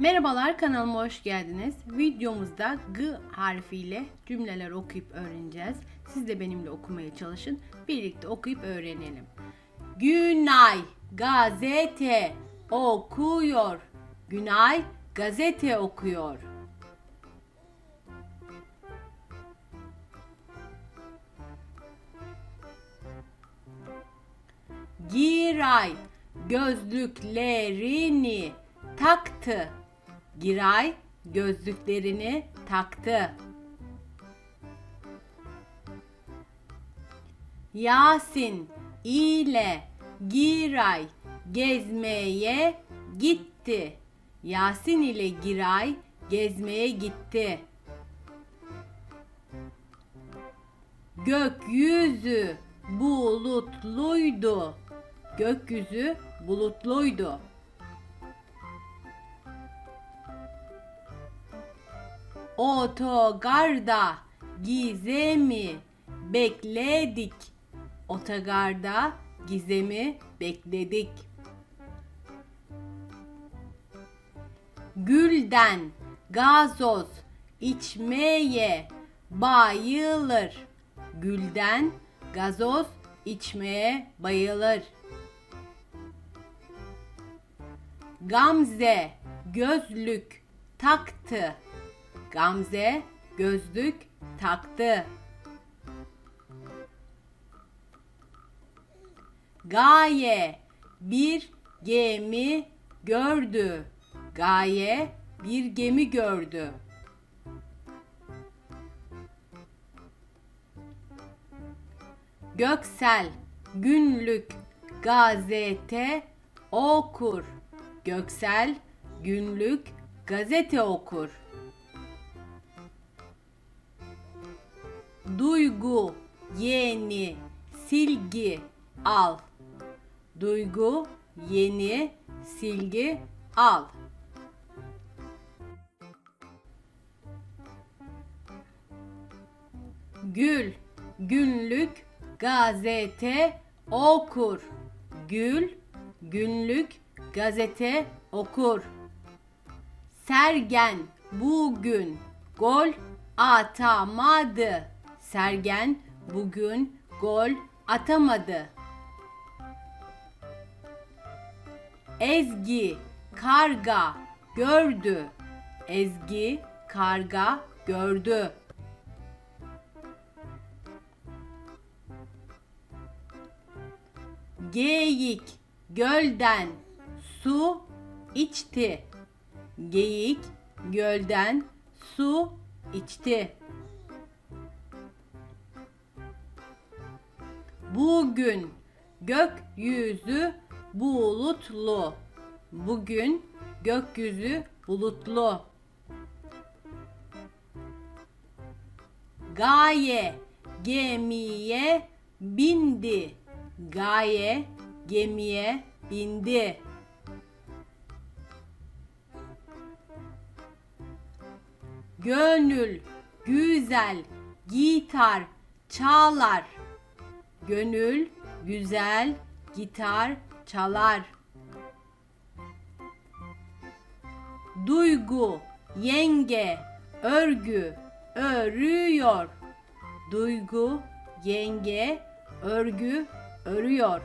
Merhabalar kanalıma hoş geldiniz. Videomuzda G harfiyle cümleler okuyup öğreneceğiz. Siz de benimle okumaya çalışın. Birlikte okuyup öğrenelim. Günay gazete okuyor. Günay gazete okuyor. Giray gözlüklerini taktı. Giray gözlüklerini taktı. Yasin ile Giray gezmeye gitti. Yasin ile Giray gezmeye gitti. Gökyüzü bulutluydu. Gökyüzü bulutluydu. Otogarda Gizem'i bekledik. Otogarda Gizem'i bekledik. Gülden gazoz içmeye bayılır. Gülden gazoz içmeye bayılır. Gamze gözlük taktı. Gamze gözlük taktı. Gaye bir gemi gördü. Gaye bir gemi gördü. Göksel günlük gazete okur. Göksel günlük gazete okur. Duygu yeni silgi al. Duygu yeni silgi al. Gül günlük gazete okur. Gül günlük gazete okur. Sergen bugün gol atamadı. Sergen bugün gol atamadı. Ezgi karga gördü. Ezgi karga gördü. Geyik gölden su içti. Geyik gölden su içti. Bugün gökyüzü bulutlu. Bugün gökyüzü bulutlu. Gaye gemiye bindi. Gaye gemiye bindi. Gönül güzel gitar çalar. Gönül güzel gitar çalar. Duygu yenge örgü örüyor. Duygu yenge örgü örüyor.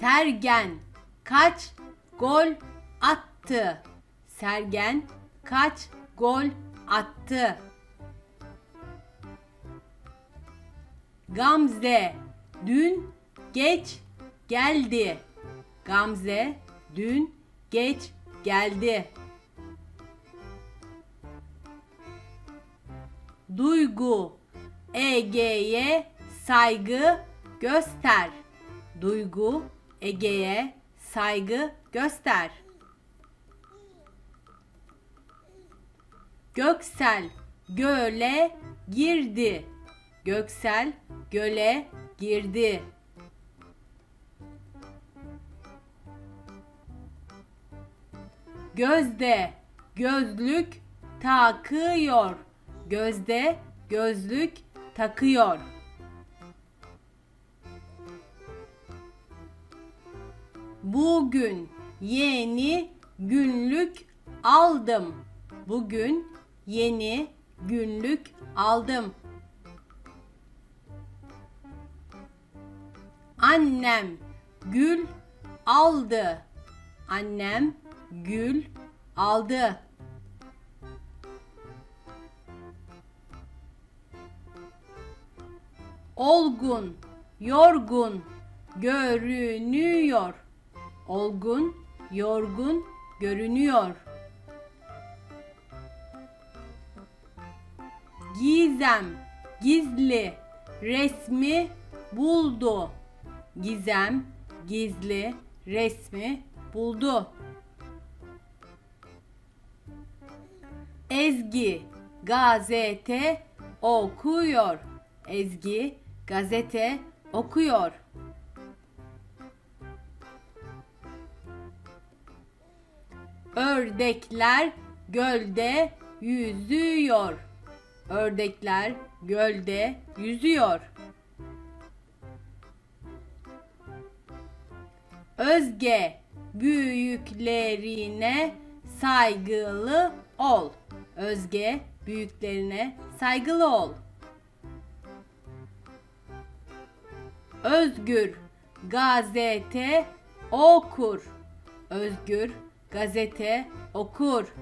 Sergen kaç gol attı? Sergen kaç gol attı? Gamze dün geç geldi. Gamze dün geç geldi. Duygu Ege'ye saygı göster. Duygu Ege'ye saygı göster. Göksel göle girdi. Göksel göle girdi. Gözde gözlük takıyor. Gözde gözlük takıyor. Bugün yeni günlük aldım. Bugün yeni günlük aldım. Annem gül aldı. Annem gül aldı. Olgun, yorgun görünüyor. Olgun, yorgun görünüyor. Gizem, gizli resmi buldu. Gizem, gizli resmi buldu. Ezgi gazete okuyor. Ezgi gazete okuyor. Ördekler gölde yüzüyor. Ördekler gölde yüzüyor. Özge büyüklerine saygılı ol. Özge büyüklerine saygılı ol. Özgür gazete okur. Özgür gazete okur.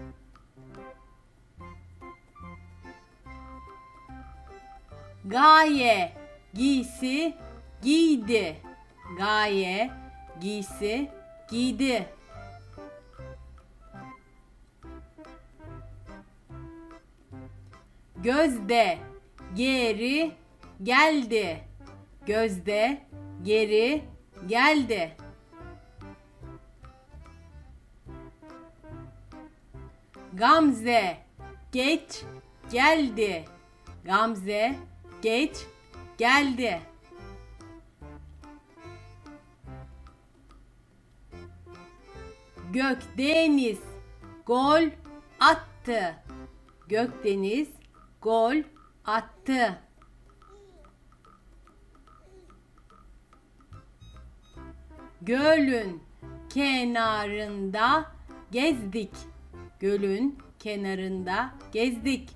Gaye giysi giydi. Gaye giysi giydi. Gözde geri geldi. Gözde geri geldi. Gamze geç geldi. Gamze geç geldi. Gökdeniz gol attı. Gökdeniz gol attı. Gölün kenarında gezdik. Gölün kenarında gezdik.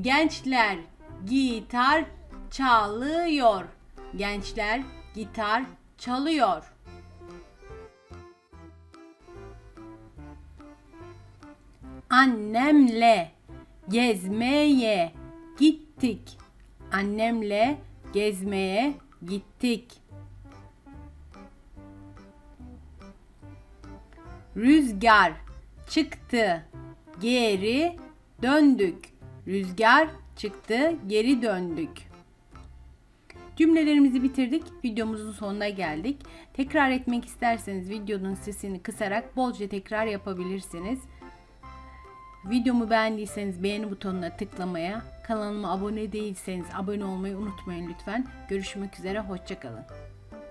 Gençler gitar çalıyor. Gençler gitar çalıyor. Annemle gezmeye gittik. Annemle gezmeye gittik. Rüzgar çıktı, geri döndük. Rüzgar çıktı, geri döndük. Cümlelerimizi bitirdik. Videomuzun sonuna geldik. Tekrar etmek isterseniz videonun sesini kısarak bolca tekrar yapabilirsiniz. Videomu beğendiyseniz beğeni butonuna tıklamaya, kanalıma abone değilseniz abone olmayı unutmayın lütfen. Görüşmek üzere, hoşçakalın.